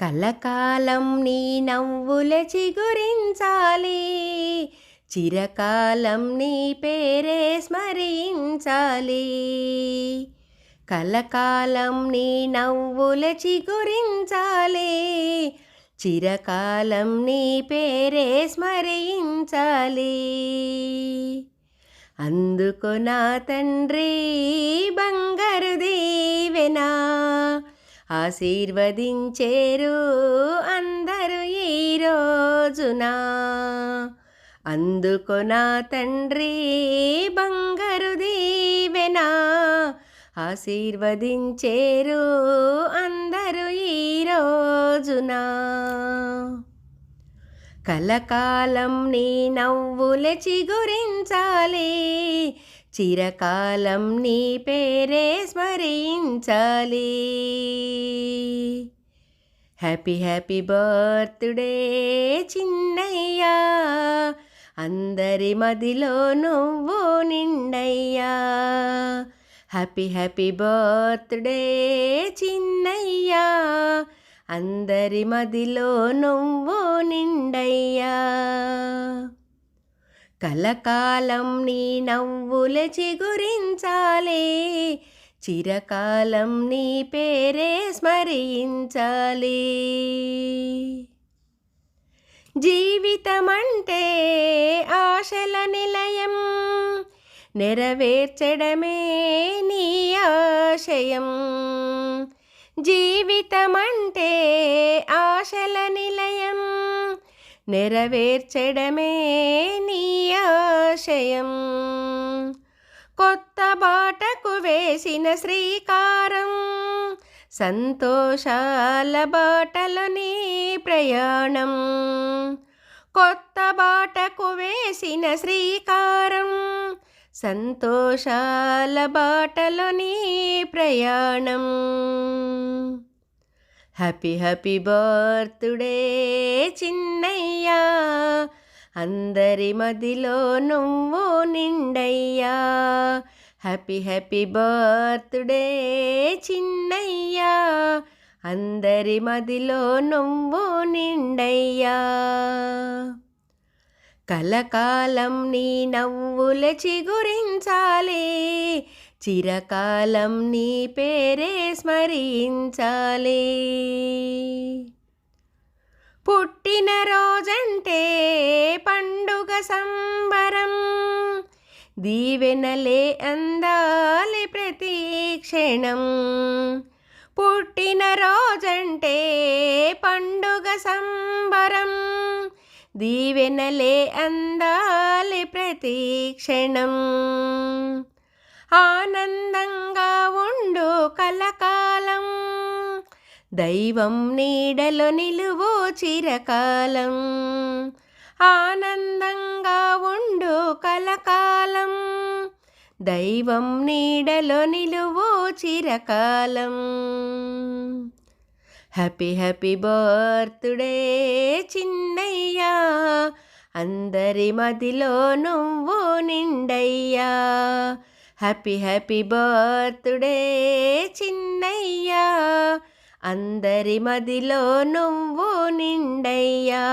కలకాలం నీ నవ్వుల చిగురించాలి. చిరకాలం నీ పేరే స్మరించాలి. కలకాలం నీ నవ్వుల చిగురించాలి. చిరకాలం నీ పేరే స్మరించాలి. అందుకు నా తండ్రి ఆశీర్వదించేరు అందరూ ఈ రోజున. అందుకు నా తండ్రి బంగారు దీవెనా. ఆశీర్వదించేరు అందరూ ఈ రోజున. కలకాలం నీ నవ్వుల చిగురించాలి. చిరకాలం నీ పేరే స్మరించాలి. హ్యాపీ హ్యాపీ బర్త్డే చిన్నయ్యా. అందరి మదిలో నువ్వు నిండయ్యా. హ్యాపీ హ్యాపీ బర్త్డే చిన్నయ్యా. అందరి మదిలో నువ్వు నిండయ్యా. కలకాలం నీ నవ్వుల చిగురించాలి. చిరకాలం నీ పేరే స్మరించాలి. జీవితమంటే ఆశల నిలయం నెరవేర్చడమే నీ ఆశయం. జీవితమంటే నెరవేర్చడమే నీ ఆశయం. కొత్త బాటకు వేసిన శ్రీకారం సంతోషాల బాటలో నీ ప్రయాణం. కొత్త బాటకు వేసిన శ్రీకారం సంతోషాల బాటలో నీ ప్రయాణం. హ్యాపీ హ్యాపీ బర్త్డే చిన్నయ్యా. అందరి మదిలో నువ్వు నిండయ్యా. హ్యాపీ హ్యాపీ బర్త్డే చిన్నయ్యా. అందరి మదిలో నువ్వు నిండయ్యా. కలకాలం నీ నవ్వుల చిగురించాలి. చిరకాలం నీ పేరే స్మరించాలి. పుట్టిన రోజంటే పండుగ సంబరం దీవెనలే అందాలి ప్రతి క్షణం. పుట్టిన రోజంటే పండుగ సంబరం దీవెనలే అందాలి ప్రతి క్షణం. ఆనందంగా ఉండు కలకాలం. దైవం నీడలో నిలువు చిరకాలం. ఆనందంగా ఉండు కలకాలం. దైవం నీడలో నిలువు చిరకాలం. హ్యాపీ హ్యాపీ బర్త్డే చిన్నయ్యా. అందరి మదిలో నువ్వు నిండయ్యా. హ్యాపీ హ్యాపీ బర్త్డే చిన్నయ్యా. అందరి మదిలో నువ్వు నిండయ్యా.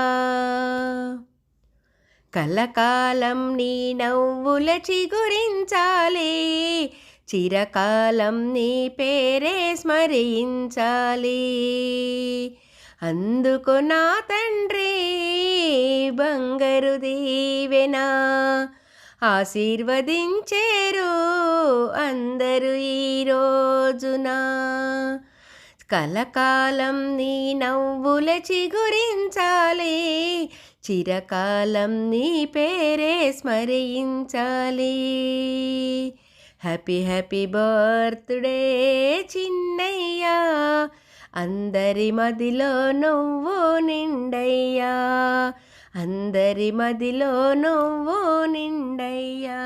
కలకాలం నీ నవ్వుల చిగురించాలి. చిరకాలం నీ పేరే స్మరించాలి. అందుకు నా తండ్రి బంగారు దీవెనా. ఆశీర్వదించేరు అందరూ ఈ రోజున. కలకాలం నీ నవ్వుల చిగురించాలి చిరకాలం నీ పేరే స్మరించాలి. హ్యాపీ హ్యాపీ బర్త్డే చిన్నయ్యా అందరి మదిలో నువ్వు నిండయ్యా. అందరి మదిలో నువ్వు నిండయ్యా.